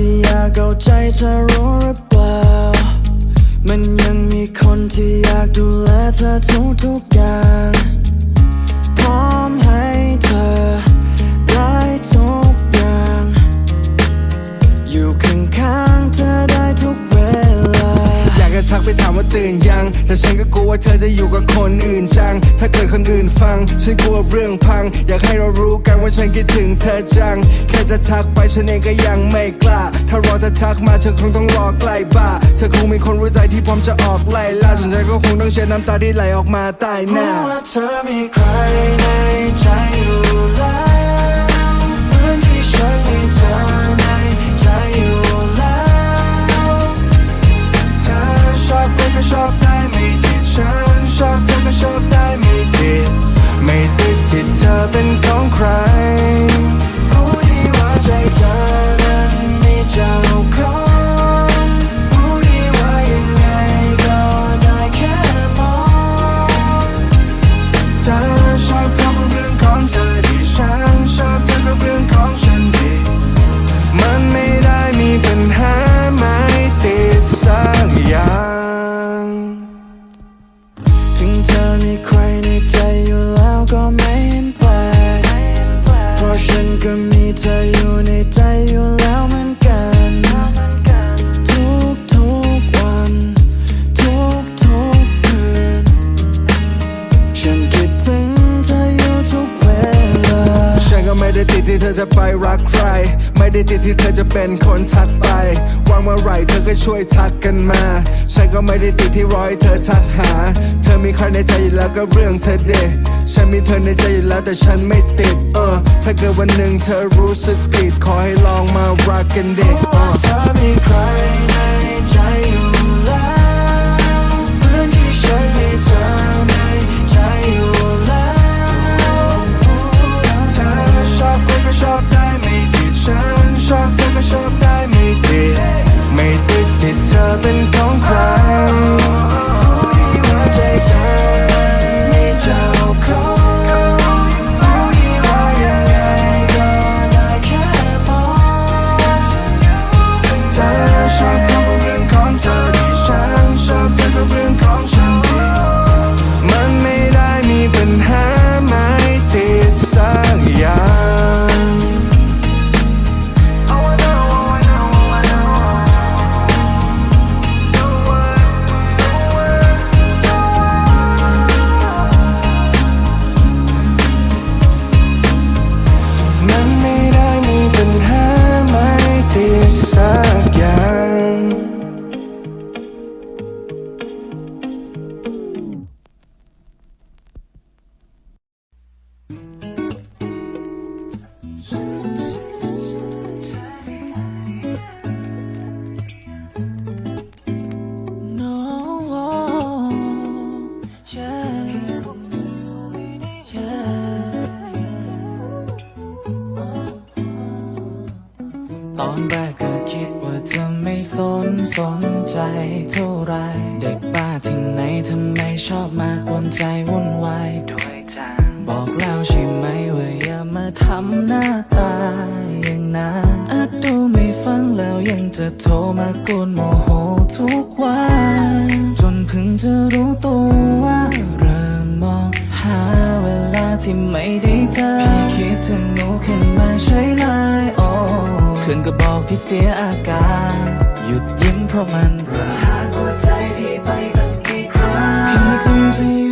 ที่อยากเอาใจเธอรู้หรือเปล่า มันยังมีคนที่อยากดูแลเธอทุกทุกๆอย่าง ไปถามว่าตื่นยัง แต่ฉันก็กลัวว่าเธอจะอยู่กับคนอื่นจัง ถ้าเกิดคนอื่นฟัง ฉันกลัวเรื่องพัง อยากให้เรารู้กันว่าฉันคิดถึงเธอจัง แค่จะทักไปฉันเองก็ยังไม่กล้า ถ้ารอเธอทักมาเธอคงต้องรอใกล้บ้า เธอคงมีคนรู้ใจที่พร้อมจะออกไล่ล่าสนฉันก็คงต้องเช็ดน้ำตาที่ไหลออกมาใต้หน้าว่าเธอมีใครในใจ ติดที่เธอจะไปรักใคร ไม่ได้ติดที่เธอจะเป็นคนทักไปวางเมื่อไหร่เธอก็ช่วยทักกันมา ฉันก็ไม่ได้ติดที่รอให้เธอทักหา เธอมีใครในใจอยู่แล้วก็เรื่องเธอเดฉันมีเธอในใจอยู่แล้วแต่ฉันไม่ติดเออถ้าเกิดวันหนึ่งเธอรู้สึกผิดขอให้ลองมารักกันเด็กเธอมีใครในใจอยู่ ใจเท่าไร เด็กบ้าที่ไหนทำไมชอบมากวนใจวุ่นวายด้วยจังบอกแล้วใช่ไหมว่าอย่ามาทำหน้าตาอย่างนั้นอาจดูไม่ฟังแล้วยังจะโทรมากวนโมโหทุกวัน จนเพิ่งจะรู้ตัวว่าเริ่มมองหาเวลาที่ไม่ได้เจอพี่คิดถึงหนูขึ้นมาใช่เลยโอ้เพื่อนก็บอกพี่เสียอาการ หยุดยิ้มเพราะมันระหายหัวใจพี่ไปตั้งกี่ครั้งพี่คงจะอ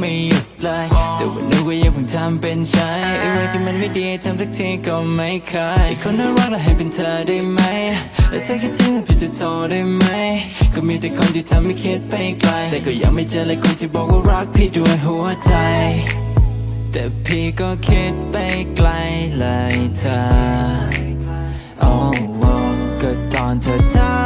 ไม่หยุดเลยแต่ว่าหนูก็ยังเพิ่งทำเป็นใช้ไอ้เรื่องที่มันไม่ดีทำสักทีก็ไม่เคยไอ้คนนั้นรักเราให้เป็นเธอได้ไหมและเธอคิดถึงพี่จะโทรได้ไหม ก็มีแต่คนที่ทำให้คิดไปไกล แต่ก็ยังไม่เจอเลยคนที่บอกว่ารักพี่ด้วยหัวใจ แต่พี่ก็คิดไปไกลเลยเธอ โอ้โอ้ก็ตอนเธอถามว่า